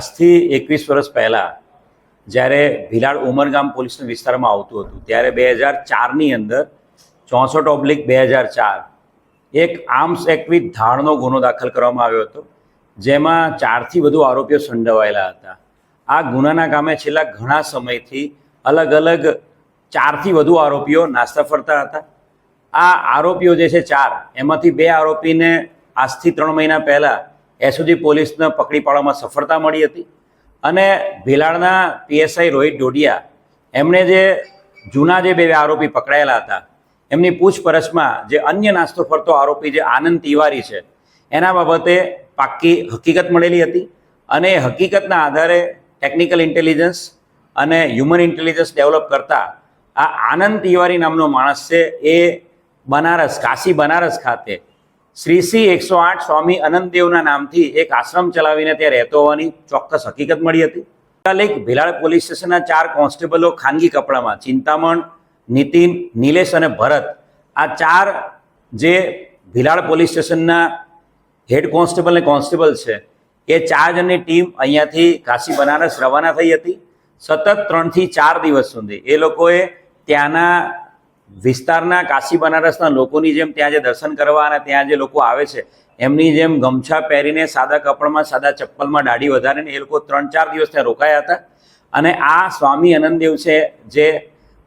આજથી એકવીસ વર્ષ પહેલાં જ્યારે ભિલાડ ઉમરગામ પોલીસના વિસ્તારમાં આવતું હતું, ત્યારે બે હજાર ચારની અંદર ચોસઠ ઓબ્લિક બે હજાર ચાર એક આર્મ્સ એક્ટ ધાડનો ગુનો દાખલ કરવામાં આવ્યો હતો, જેમાં ચારથી વધુ આરોપીઓ સંડોવાયેલા હતા. આ ગુનાના કામે છેલ્લા ઘણા સમયથી અલગ અલગ ચારથી વધુ આરોપીઓ નાસ્તા ફરતા હતા. આ આરોપીઓ જે છે ચાર, એમાંથી બે આરોપીને આજથી ત્રણ મહિના પહેલાં એસઓજી પોલીસને પકડી પાડવામાં સફળતા મળી હતી. અને ભીલાડના પીએસઆઈ રોહિત ડોડિયા એમણે જે જૂના જે બે આરોપી પકડાયેલા હતા, એમની પૂછપરછમાં જે અન્ય નાસ્તો ફરતો આરોપી જે આનંદ તિવારી છે, એના બાબતે પાક્કી હકીકત મળેલી હતી અને એ હકીકતના આધારે ટેકનિકલ ઇન્ટેલિજન્સ અને હ્યુમન ઇન્ટેલિજન્સ ડેવલપ કરતા આ આનંદ તિવારી નામનો માણસ છે, એ બનારસ, કાશી બનારસ ખાતે શ્રી શ્રી એકસો આઠ સ્વામી અનંતદેવના નામથી એક આશ્રમ ચલાવીને ત્યાં રહેતો હોવાની ચોક્કસ હકીકત મળી હતી. તાત્કાલિક ભિલાડ પોલીસ સ્ટેશનના ચાર કોન્સ્ટેબલો ખાનગી કપડામાં ચિંતામણ, નીતિન, નિલેશ અને ભરત આ ચાર જે ભિલાડ પોલીસ સ્ટેશનના હેડ કોન્સ્ટેબલ અને કોન્સ્ટેબલ છે, એ ચાર જણની ટીમ અહીંયાથી કાશી બનારસ રવાના થઈ હતી. સતત ત્રણથી ચાર દિવસ સુધી એ લોકોએ ત્યાંના વિસ્તારના કાશી બનારસના લોકોની જેમ ત્યાં જે દર્શન કરવા અને ત્યાં જે લોકો આવે છે, એમની જેમ ગમછા પહેરીને સાદા કપડામાં, સાદા ચપ્પલમાં દાઢી વધારીને એ લોકો ત્રણ ચાર દિવસ ત્યાં રોકાયા હતા. અને આ સ્વામી આનંદદેવ છે, જે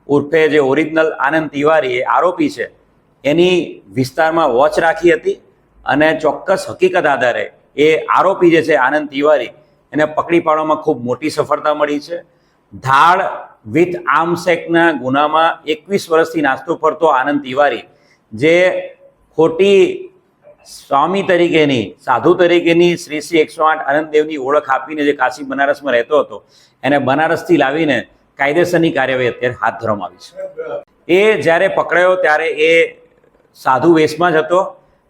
ઉર્ફે જે ઓરિજિનલ આનંદ તિવારી એ આરોપી છે, એની વિસ્તારમાં વોચ રાખી હતી અને ચોક્કસ હકીકત આધારે એ આરોપી જે છે, આનંદ તિવારી, એને પકડી પાડવામાં ખૂબ મોટી સફળતા મળી છે. ધાડ વિથ આર્મસેકના ગુનામાં એકવીસ વર્ષથી નાસ્તો ફરતો આનંદ તિવારી, જે ખોટી સ્વામી તરીકેની, સાધુ તરીકેની શ્રી શ્રી એકસો આઠ આનંદદેવની ઓળખ આપીને જે કાશી બનારસમાં રહેતો હતો, એને બનારસથી લાવીને કાયદેસરની કાર્યવાહી અત્યારે હાથ ધરવામાં આવી છે. એ જ્યારે પકડાયો ત્યારે એ સાધુ વેશમાં જ હતો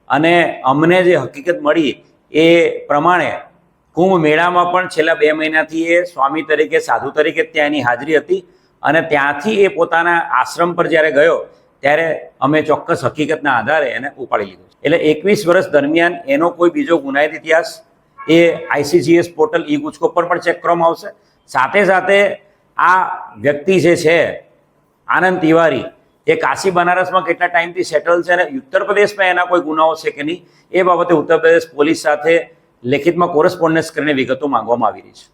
અને અમને જે હકીકત મળી એ પ્રમાણે કુંભ મેળામાં પણ છેલ્લા બે મહિનાથી એ સ્વામી તરીકે, સાધુ તરીકે ત્યાં એની હાજરી હતી અને ત્યાંથી એ પોતાના આશ્રમ પર જ્યારે ગયો, ત્યારે અમે ચોક્કસ હકીકતના આધારે એને ઉપાડી લીધો એટલે એકવીસ વર્ષ દરમિયાન એનો કોઈ બીજો ગુનાહિત ઇતિહાસ એ આઈસીજીએસ પોર્ટલ ઈ ગુજકો પર પણ ચેક કરવામાં આવશે. સાથે સાથે આ વ્યક્તિ જે છે, આનંદ તિવારી, એ કાશી બનારસમાં કેટલા ટાઈમથી સેટલ છે અને ઉત્તર પ્રદેશમાં એના કોઈ ગુનાઓ છે કે નહીં, એ બાબતે ઉત્તર પ્રદેશ પોલીસ સાથે લેખિતમાં કોરસ્પોન્ડન્સ કરીને વિગતો માંગવામાં આવી રહી છે.